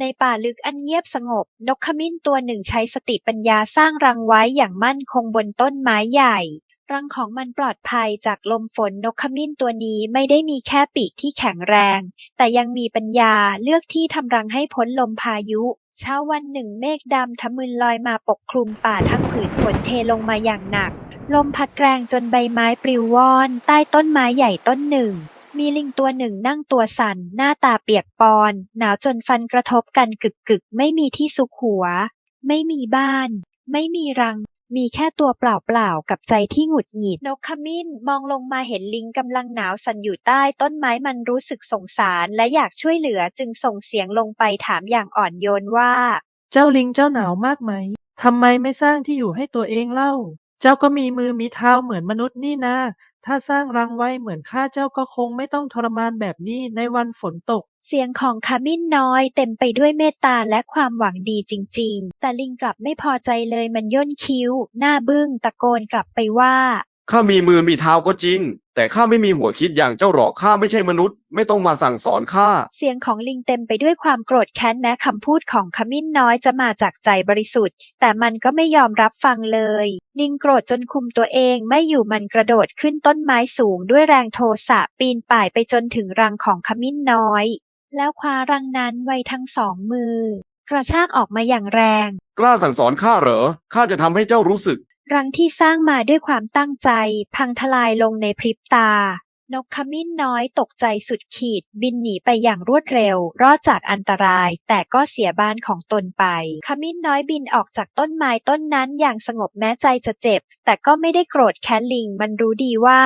ในป่าลึกอันเงียบสงบ นกขมิ้นตัวหนึ่งใช้สติปัญญาสร้างรังไว้อย่างมั่นคงบนต้นไม้ใหญ่ รังของมันปลอดภัยจากลมฝนนกขมิ้นตัวนี้ไม่ได้มีแค่ปีกที่แข็งแรง แต่ยังมีปัญญาเลือกที่ทำรังให้พ้นลมพายุ เช้าวันหนึ่งเมฆดำทะมึนลอยมาปกคลุมป่าทั้งผืนฝนเทลงมาอย่างหนัก ลมพัดแรงจนใบไม้ปลิวว่อน ใต้ต้นไม้ใหญ่ต้นหนึ่ง มีลิงตัวหนึ่งนั่งตัวสั่น หน้าตาเปียกปอน หนาวจนฟันกระทบกันกึกกึกไม่มีที่ซุกหัว ไม่มีบ้าน ไม่มีรัง มีแค่ตัวเปล่าๆกับใจที่หงุดหงิด นกขมิ้นมองลงมาเห็นลิงกำลังหนาวสั่นอยู่ใต้ต้นไม้มันรู้สึกสงสารและอยากช่วยเหลือจึงส่งเสียงลงไปถามอย่างอ่อนโยนว่า เจ้าลิงเจ้าหนาวมากไหมทำไมไม่สร้างที่อยู่ให้ตัวเองเล่า เจ้าก็มีมือมีเท้าเหมือนมนุษย์นี่นะ ถ้าสร้างรังไว้เหมือนข้าเจ้าก็คงไม่ต้องทรมานแบบนี้ในวันฝนตก เสียงของขมิ้นน้อยเต็มไปด้วยเมตตาและความหวังดีจริง ๆ แต่ลิงกลับไม่พอใจเลยมันย่นคิ้ว หน้าบึ้งตะโกนกลับไปว่า ข้ามีมือมีเท้าก็จริง แต่ข้าไม่มีหัวคิดอย่างเจ้าหรอกข้าไม่ใช่มนุษย์ ไม่ต้องมาสั่งสอนข้า เสียงของลิงเต็มไปด้วยความโกรธแค้นแม้คำพูดของขมิ้นน้อยจะมาจากใจบริสุทธิ์ แต่มันก็ไม่ยอมรับฟังเลย ลิงโกรธจนคุมตัวเองไม่อยู่มันกระโดดขึ้นต้นไม้สูงด้วยแรงโทสะปีนป่ายไปจนถึงรังของขมิ้นน้อย แล้วคว้ารังนั้นไว้ทั้งสองมือ กระชากออกมาอย่างแรง กล้าสั่งสอนข้าเหรอข้าจะทำให้เจ้ารู้สึก รังที่สร้างมาด้วยความตั้งใจ พังทลายลงในพริบตา นกขมิ้นน้อยตกใจสุดขีด บินหนีไปอย่างรวดเร็ว รอดจากอันตราย แต่ก็เสียบ้านของตนไป ขมิ้นน้อยบินออกจากต้นไม้ต้นนั้นอย่างสงบแม้ใจจะเจ็บ แต่ก็ไม่ได้โกรธแค้นลิง มันรู้ดีว่า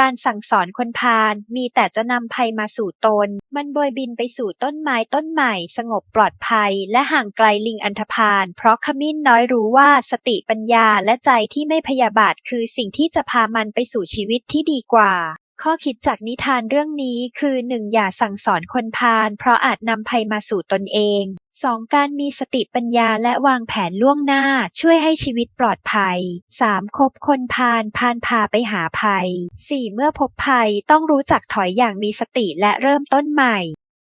การสั่งสอนคนพาลมีแต่จะนำภัยมาสู่ตน มันโบยบินไปสู่ต้นไม้ต้นใหม่ สงบปลอดภัย และห่างไกลลิงอันธพาลเพราะขมิ้นน้อยรู้ว่าสติปัญญาและใจที่ไม่พยาบาทคือสิ่งที่จะพามันไปสู่ชีวิตที่ดีกว่า ข้อคิดจากนิทานเรื่องนี้คือหนึ่งอย่าสั่งสอนคนพาลเพราะอาจนำภัยมาสู่ตนเอง 2. การมีสติปัญญาและวางแผนล่วงหน้าช่วยให้ชีวิตปลอดภัย 3. คบคนพาลพาลพาไปหาภัย 4. เมื่อพบภัยต้องรู้จักถอยอย่างมีสติและเริ่มต้นใหม่